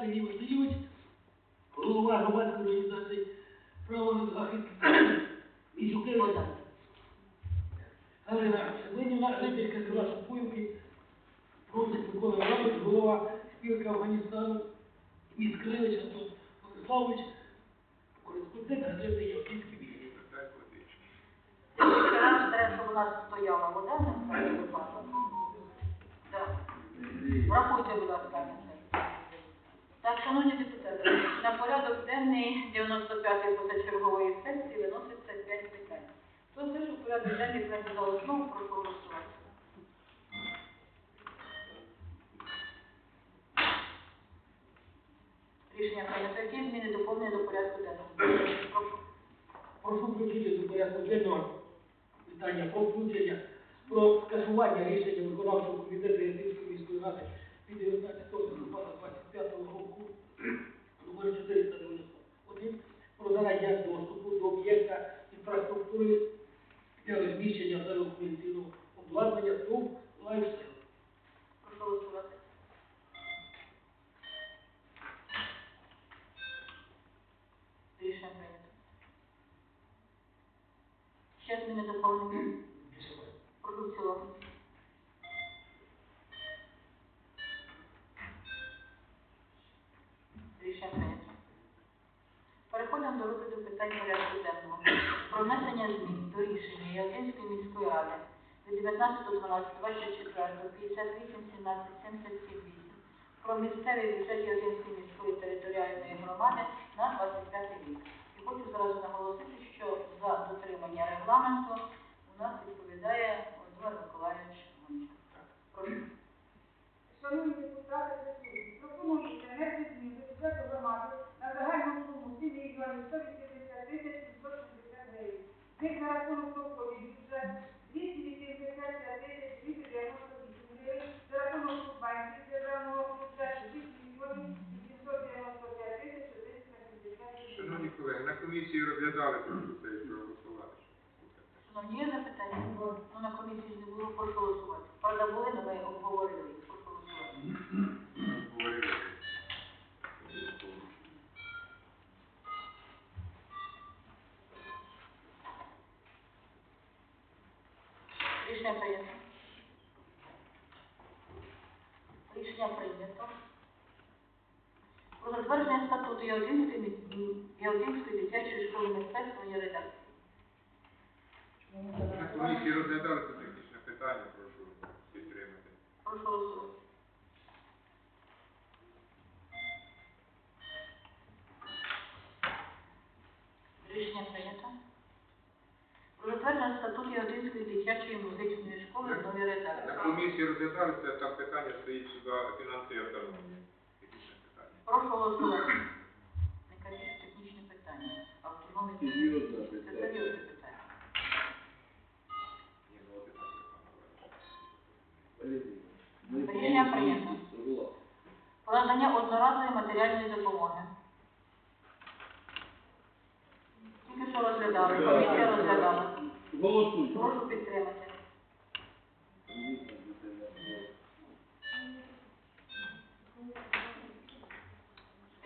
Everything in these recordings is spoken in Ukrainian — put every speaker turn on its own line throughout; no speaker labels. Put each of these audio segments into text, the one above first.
Сергій Васильович, голова громадської організації право на захист і Жукевич Галина Семенівна, жителька села Шупуївки, Просить Микола Іванович, голова спілки Афганістану, міст Крилич Антон Владиславович, кореспондент Явківський вісім.
Ще раз треба, щоб у нас стояла вода цей. Так. Врахуйте, будь ласка, шановні депутати, на порядок денний 95-ї позачергової сесії виноситься 5 питань. Хто за, що порядок денний прийняти за основу, прошу голосувати. Рішення прийнято. Які зміни доповнення до порядку денного? Прошу.
Прошу включити до порядку денного питання про включення про скасування рішення виконавчого комітету Єдинської міської ради від 19 листопада 25 року номер 491 про надання доступу до об'єкта інфраструктури для розміщення телекомунікаційного обладнання ТОВ «Лайфсел».
Прошу голосувати. Рішення прийнято. Ще зміни доповнення. Прошу в цілому. Рішення прийнято. Переходимо до розгляду питань порядку денного. Про внесення змін до рішення Ялтинської міської ради від 19.12.24 58.17.77 про місцеві бюджеті Ялтинської міської територіальної громади на 25 рік. І хочу зразу наголосити, що за дотримання регламенту у нас відповідає Володимир Миколаївич Гончар. Прошу.
Шановні депутати, присутні, пропонується внести змін до бюджету громади на загальну суму 7 мільйонів 180 тисяч 760 гривень. З них на рахунок доходів бюджет 285 тисяч 298 гривень, за рахунок субвенцій з державного бюджету 6 мільйонів 895 тисяч 470 гривень.
Шановні колеги, на комісії розглядали прошу це і проголосувати.
Шановні, є запитання? Ну, на комісії не було, прошу голосувати. Правда, були, але ми обговорили. Прошу голосувати.
Говорили.
Рішення прийнято. Рішення прийнято. Про затвердження статуту Ялтинської, Ялтинської дитячої школи мистецтва є редакції.
На комісії розглядали це технічне питання, прошу підтримати.
Прошу голосувати. Рішення прийнято. Про затвердження статуту Ялтинської дитячої музичної школи в новій
На комісії розглядали це, там питання стоїть сюди фінансової автономії.
Прошу голосувати. Не кажіть технічне питання. Це
Серйозне
це
питання.
серйозне питання.
Ні, ну, от і так,
Рішення прийнято. Про надання одноразової матеріальної допомоги. Тільки що розглядали, комісія розглядала.
Голосуй.
Прошу підтримати.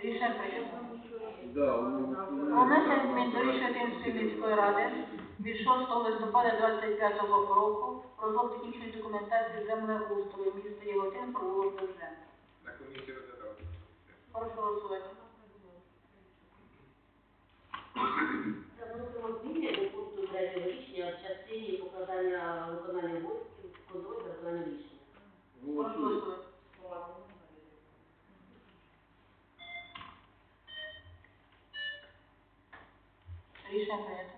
Рішення прийнято. Про внесення змін до рішення Київської міської ради від 6 листопада 25 року про розробку технічної документації землеустрою міста Єготин про вулицю Довженка.
На комісії розглядали.
Прошу голосувати.
Вносимо зміни до пункту 3 рішення в частині покладання виконання обов'язків контроль за виконанням рішення.
Прошу
Голосуй.
голосувати. Рішення прийнято.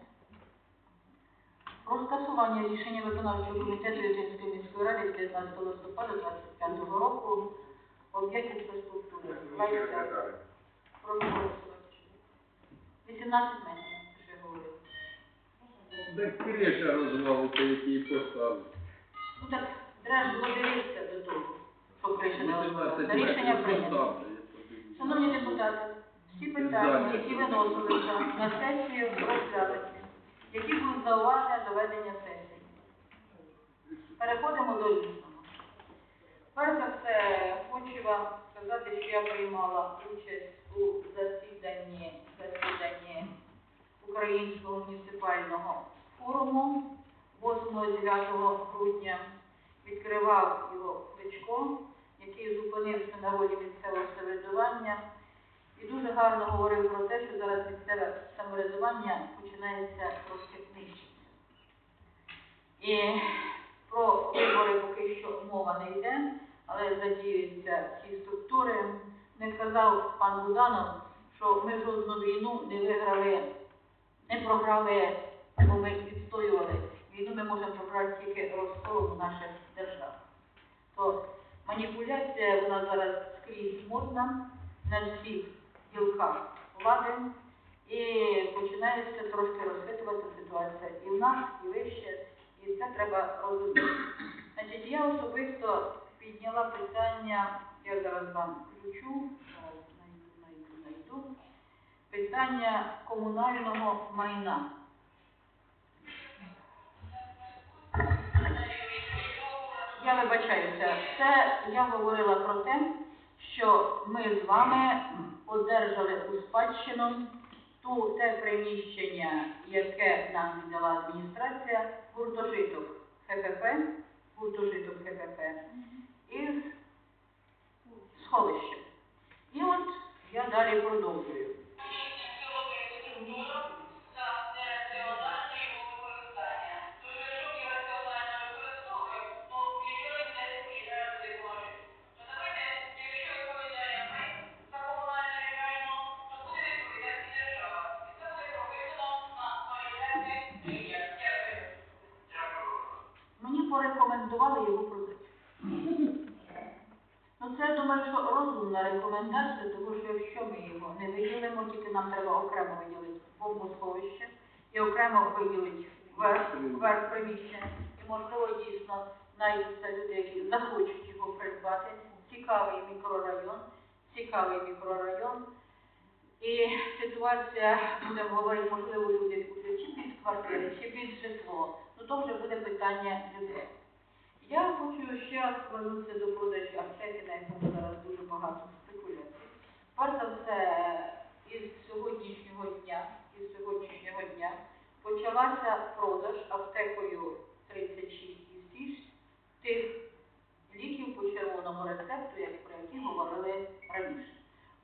Про скасування рішення виконавчого комітету Євгенської міської ради від 19 листопада 25 року об'єкт інфраструктури. Прошу голосувати. 18 метрів, що я говорила.
Так криша розвалиться, який поставив.
Ну так, треба ж було дивитися до того, що криша не
18.
Рішення прийнято. Шановні депутати, всі питання, які виносилися на сесію, розглянуті. Які будуть зауваження до ведення сесії? Переходимо до різного. Перш за все, хочу вам сказати, що я приймала участь у засіданні, засіданні Українського муніципального форуму 8-9 грудня. Відкривав його Кличко, який зупинився на ролі місцевого самоврядування і дуже гарно говорив про те, що зараз місцеве самоврядування починається трошки нижче. І про вибори поки що мова не йде, але задіюються ці структури. Не сказав пан Буданов, що ми жодну війну не виграли, не програли, бо ми відстоювали. Війну ми можемо програти тільки розколом наших держав. То маніпуляція вона зараз скрізь модна на всіх гілках влади і починається трошки розхитуватися ситуація і в нас, і вище, і це треба розуміти. Значить, я особисто підняла питання, я зараз вам включу, знайду, знайду, питання комунального майна. Я вибачаюся, це я говорила про те, що ми з вами одержали у спадщину ту те приміщення, яке нам віддала адміністрація, гуртожиток ХПП, гуртожиток ХПП із сховищем. І от я далі продовжую. Нам треба окремо виділити бомбосховище і окремо виділити верх, верх приміщення. І можливо дійсно знайдуться люди, які захочуть його придбати. Цікавий мікрорайон, цікавий мікрорайон. І ситуація, будемо говорити, можливо, люди будуть чи під квартири, чи під житло. Ну то вже буде питання людей. Я хочу ще раз повернутися до продажу аптеки, на якому зараз дуже багато спекуляцій. Перш за все, із сьогоднішнього дня, із сьогоднішнього дня почалася продаж аптекою 36 тисяч тих ліків по червоному рецепту, як про які говорили раніше.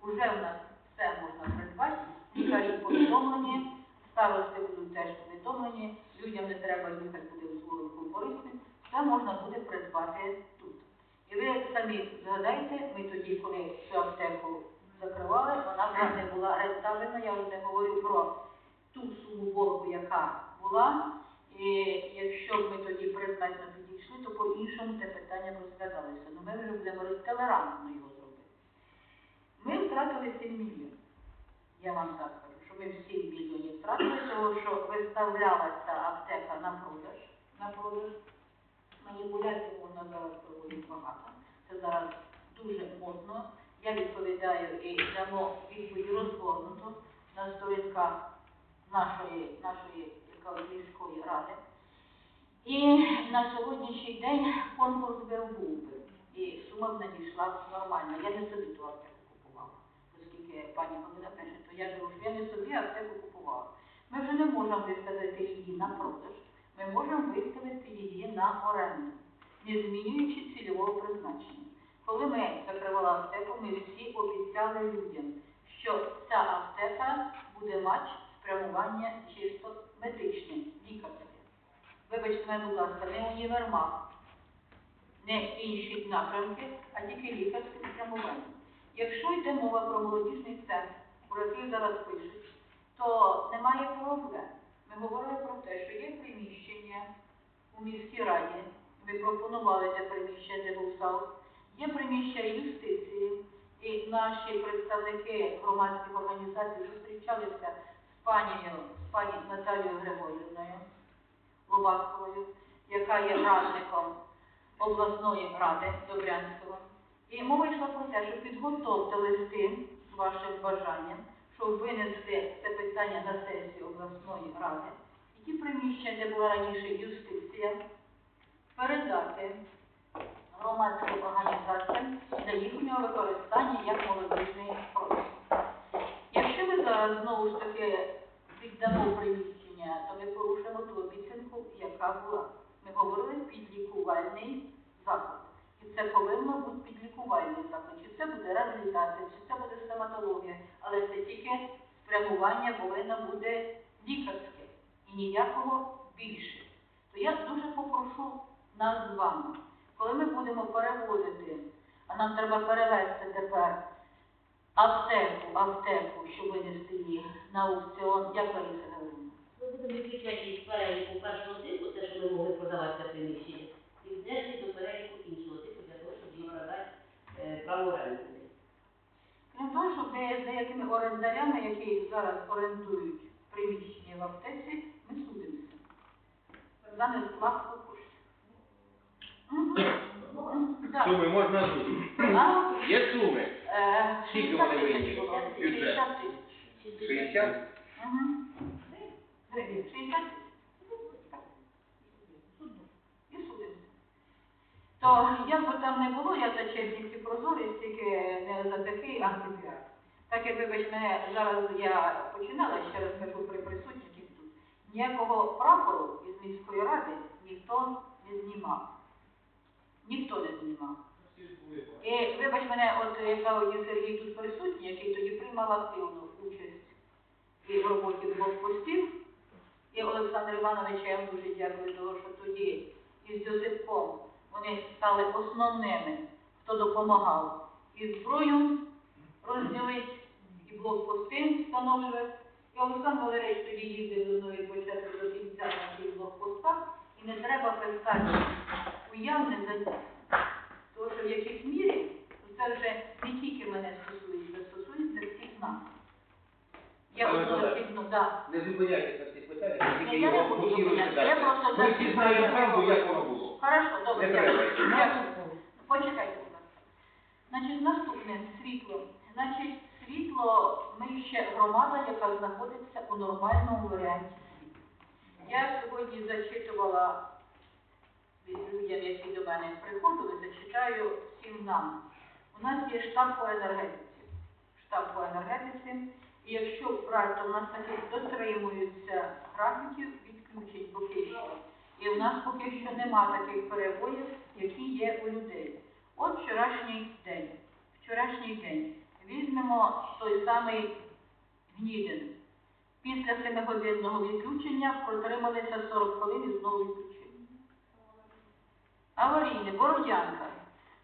Уже в нас все можна придбати, лікарі повідомлені, старости будуть теж повідомлені, людям не треба їхати буде в Зворовку Борисне, все можна буде придбати тут. І ви самі згадайте, ми тоді, коли цю аптеку закривали, вона не була рентабельна, я вже не говорю про ту суму боргу, яка була. І якщо б ми тоді предметно підійшли, то по-іншому те питання б розглядалося. Ну ми вже будемо толерантно його зробити. Ми втратили 7 мільйонів. Я вам так кажу, що ми 7 мільйонів втратили, тому що виставлялася аптека на продаж. На продаж. Маніпуляцій можна зараз проводити багато. Це зараз дуже модно. Я відповідаю і дамо відповідь розгорнуто на сторінках нашої, нашої міської ради. І на сьогоднішній день конкурс був би. І сума б надійшла нормально. Я не собі ту аптеку купувала. Оскільки пані Галина пише, то я кажу, що я не собі аптеку купувала. Ми вже не можемо виставити її на продаж, ми можемо виставити її на оренду, не змінюючи цільового призначення. Коли ми закривали аптеку, ми всі обіцяли людям, що ця аптека буде мати спрямування чисто медичне, лікарське. Вибачте мене, будь ласка, не універмаг, не інші напрямки, а тільки лікарське спрямування. Якщо йде мова про молодіжний центр, про який зараз пишуть, то немає проблем. Ми говорили про те, що є приміщення у міській раді, ми пропонували те приміщення, де був САУ, є приміщення юстиції, і наші представники громадських організацій зустрічалися з панією, з пані Наталією Григорівною Лобасковою, яка є радником обласної ради Добрянського. І мова йшла про те, що підготовте листи з вашим бажанням, щоб винести це питання на сесію обласної ради. І ті приміщення, де була раніше юстиція, передати громадським організаціям для їхнього використання як молодіжний простір. Якщо ми зараз знову ж таки віддамо приміщення, то ми порушимо ту обіцянку, яка була. Ми говорили підлікувальний заклад. І це повинно бути підлікувальний заклад. Чи це буде реабілітація, чи це буде стоматологія, але це тільки спрямування повинно бути лікарське і ніякого більше. То я дуже попрошу нас з вами, коли ми будемо перевозити, а нам треба перевезти тепер аптеку, аптеку, щоб винести її на аукціон, як Лариса Галина?
Ми будемо виключати із переліку першого типу, те, що ми могли продавати це приміщення, і внести до переліку іншого типу, для того, щоб їм продати е, право оренди.
Крім того, що ми з деякими орендарями, які зараз орендують приміщення в аптеці, ми судимося за несплату.
Суми можна тут. Є суми?
е,
Скільки
60
вони
тисяч
винні? Бюджет.
60
60?
Мгм. Гривень. 60 тисяч. І судимося. То як би там не було, я за чесність і прозорість, тільки не за такий антипіар. Так як вибач мене, зараз я починала, ще раз кажу при присутніх тут. Ніякого прапору із міської ради ніхто не знімав. Ніхто не знімав. І вибач мене, от яка Оді Сергій тут присутній, який тоді приймав активну участь і в роботі блокпостів. І Олександр Іванович, я вам дуже дякую, того, що тоді із Йосипком вони стали основними, хто допомагав і зброю розділити, і блокпости встановлювати. І Олександр Валерійович тоді їздив мною від початку до кінця на цих блокпостах, і не треба писати уявне за тому що в якійсь мірі ну, це вже не тільки мене стосується, стосується всіх нас. Я одноосібно, так.
Не зупиняйтесь на цих питаннях, тільки
я
його
буду. Я
далі.
просто
Ми всі знаємо правду, як воно було.
Хорошо, добре,
Не треба.
Дякую. Почекайте, будь ласка. Значить, наступне світло. Значить, світло, ми ще громада, яка знаходиться у нормальному варіанті. Я сьогодні зачитувала до приходили, зачитаю всім нам. У нас є штаб по енергетиці. Штаб по енергетиці. І якщо брати, то в нас таки дотримуються графіків відключень поки що. І в нас поки що нема таких перебоїв, які є у людей. От вчорашній день. Вчорашній день. Візьмемо той самий Гнідин. Після 7-годинного відключення протрималися 40 хвилин і знову відключення. Аварійне, Бородянка.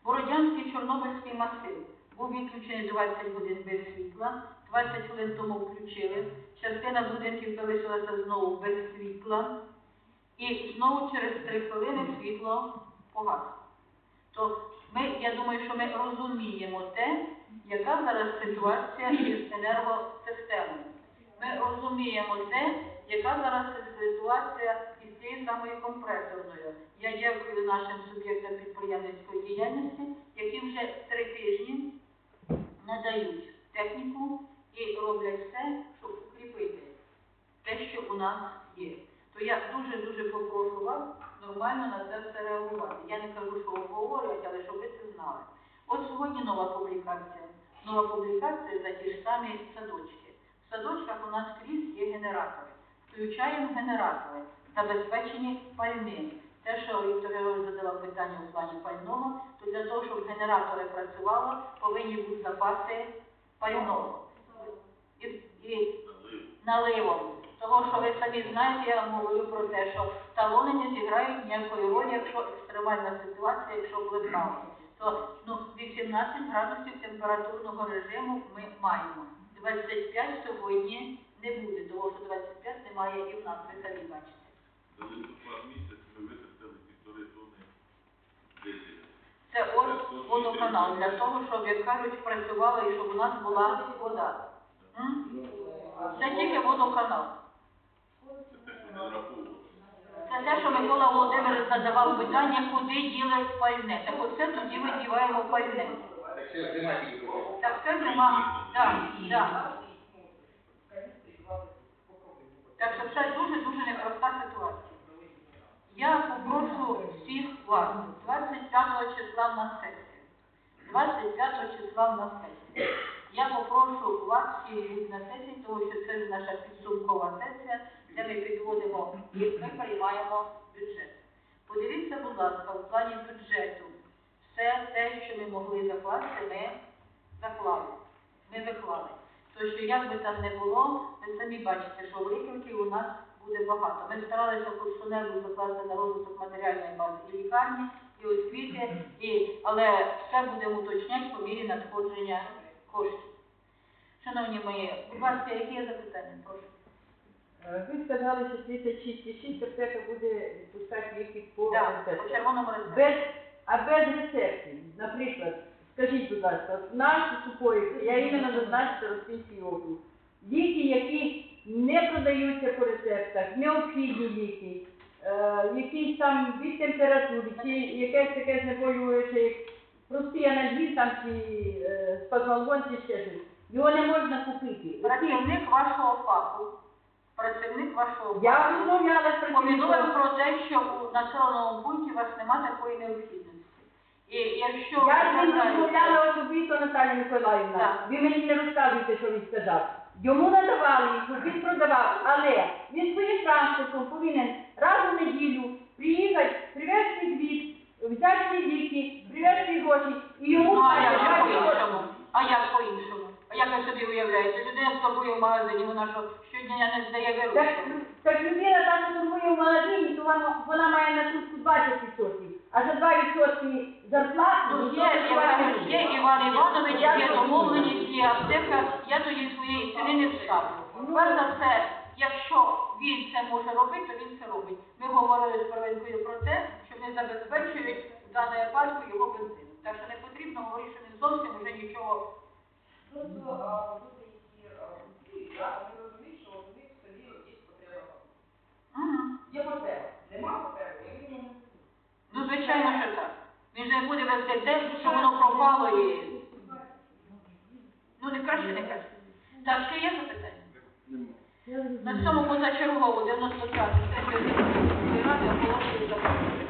Бородянський Чорнобильський масив. Був відключений 20 годин без світла, 20 хвилин тому включили. Частина будинків залишилася знову без світла. І знову через 3 хвилини світло погасло. То ми, я думаю, що ми розуміємо те, яка зараз ситуація із енергосистемою. Ми розуміємо те, яка зараз ситуація цією самою компресорною. Я дякую нашим суб'єктам підприємницької діяльності, які вже три тижні надають техніку і роблять все, щоб укріпити те, що у нас є. То я дуже-дуже попрошу вас нормально на це все реагувати. Я не кажу, що обговорювати, але щоб ви це знали. От сьогодні нова публікація. Нова публікація за ті ж самі садочки. В садочках у нас скрізь є генератори. Включаємо генератори, забезпечені пальним. Те, що Віктор Георгійович задавав питання у плані пального, то для того, щоб генератори працювали, повинні бути запаси пального. І, і наливом. Того, що ви самі знаєте, я вам говорю про те, що талони не зіграють ніякої ролі, якщо екстремальна ситуація, якщо вливали. То ну, 18 градусів температурного режиму ми маємо. 25 сьогодні не буде, тому що 25 немає і в нас, ви самі бачите.
За листопад місяць ми витратили півтори тонни дизеля.
Це ось водоканал, для того, щоб, як кажуть, працювала і щоб у нас була вода. М? Це тільки водоканал.
Це те, що не враховували.
Це те, що Микола Володимирович задавав питання, куди діли пальне. Так оце тоді ми діваємо пальне.
Так ще зима тільки почала.
Так це зима. Так, так. Так що це дуже-дуже непроста ситуація. Я попрошу всіх вас 25 числа в нас сесія. 25 числа в нас. Я попрошу вас всіх на сесії, тому що це наша підсумкова сесія, де ми підводимо і ми приймаємо бюджет. Подивіться, будь ласка, в плані бюджету все те, що ми могли закласти, ми заклали. Ми виклали. То що як би там не було, ви самі бачите, що викликів у нас буде багато. Ми старалися що-небудь закласти на розвиток матеріальної бази і лікарні, і освіти, і, але все будемо уточняти по мірі надходження коштів. Шановні мої, будь ласка, які є запитання? Прошу.
Е, Ви сказали, що 36,6 аптека буде відпускати ліки по
Да, по червоному рецепту.
Без, а без рецептів, наприклад, скажіть, будь ласка, в супої, я іменно зазначу Ростинський округ, ліки, які не продаються по рецептах, необхідні ліки, е, якісь там від температури, чи якесь таке знеболююче, як простий анальгін там, чи е, спазмолгон, чи ще щось, його не можна купити.
Працівник вашого фаху. Працівник вашого фаху.
Я розмовляла з
Повідомив про те, що у населеному пункті у вас немає такої необхідності. І якщо ви
Я з ним
вважаєте-
розмовляла особисто Наталя Миколаївна.
Так.
Ви мені не розказуєте, що він сказав. Йому надавали, щоб він продавав, але він своїм транспортом повинен раз у неділю приїхати, привезти звіт, взяти ці ліки, привезти гроші, і йому
а як же по-іншому? А як по-іншому? А як ви собі уявляєте? Людина торгує в магазині, вона що щодня не здає
Так, так людина там торгує в магазині, то вона, вона має на сутку 20%, а за 2% зарплату...
Ну,
то
є,
20%.
є Іван Іванович, є домовленість, є аптека, я тоді своєї ціни не вставлю. Перш за все, якщо він це може робити, то він це робить. Ми говорили з Первинкою про те, що вони забезпечують в даної випадку його бензин. Так що не потрібно говорити, що він зовсім вже нічого
Просто а, а, да, вони розуміють, що у них в селі є потреба.
Мгм.
Є потреба. Нема потреби, я їм не
Ну, звичайно, що так. Він же буде що воно пропало і. Ну, не краще, не краще. Так, ще є запитання? На цьому позачергову 95 сесію ради оголошую закритою.